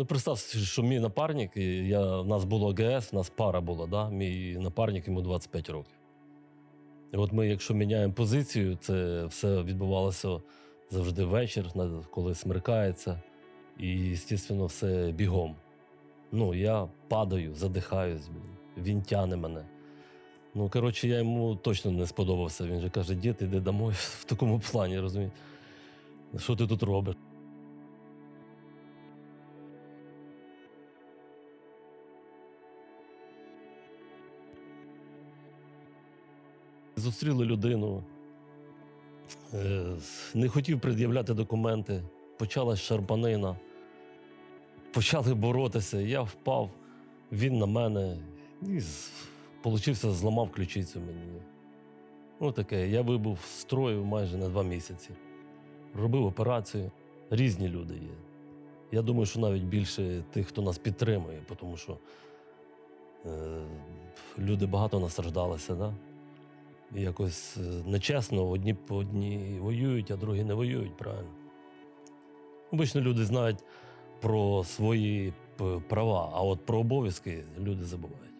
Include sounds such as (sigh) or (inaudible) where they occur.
Ну, представ, що мій напарник, я, у нас було ГС, у нас пара була, да? мій напарник йому 25 років. І от ми, якщо міняємо позицію, це все відбувалося завжди вечір, коли смеркається, і, звісно, все бігом. Ну, я падаю, задихаюсь, він тяне мене. Ну, коротше, я йому точно не сподобався. Він же каже, дід, іди домой (laughs) в такому плані, розумієш? Що ти тут робиш? Зустріли людину, е, не хотів пред'являти документи, почалась шарпанина, почали боротися. Я впав, він на мене і получився, зламав ключицю мені. Ну таке, я вибув з строю майже на два місяці. Робив операцію. Різні люди є. Я думаю, що навіть більше тих, хто нас підтримує, тому що е, люди багато настраждалися, да? Якось е, нечесно, одні по одні воюють, а другі не воюють, правильно. Обично люди знають про свої права, а от про обов'язки люди забувають.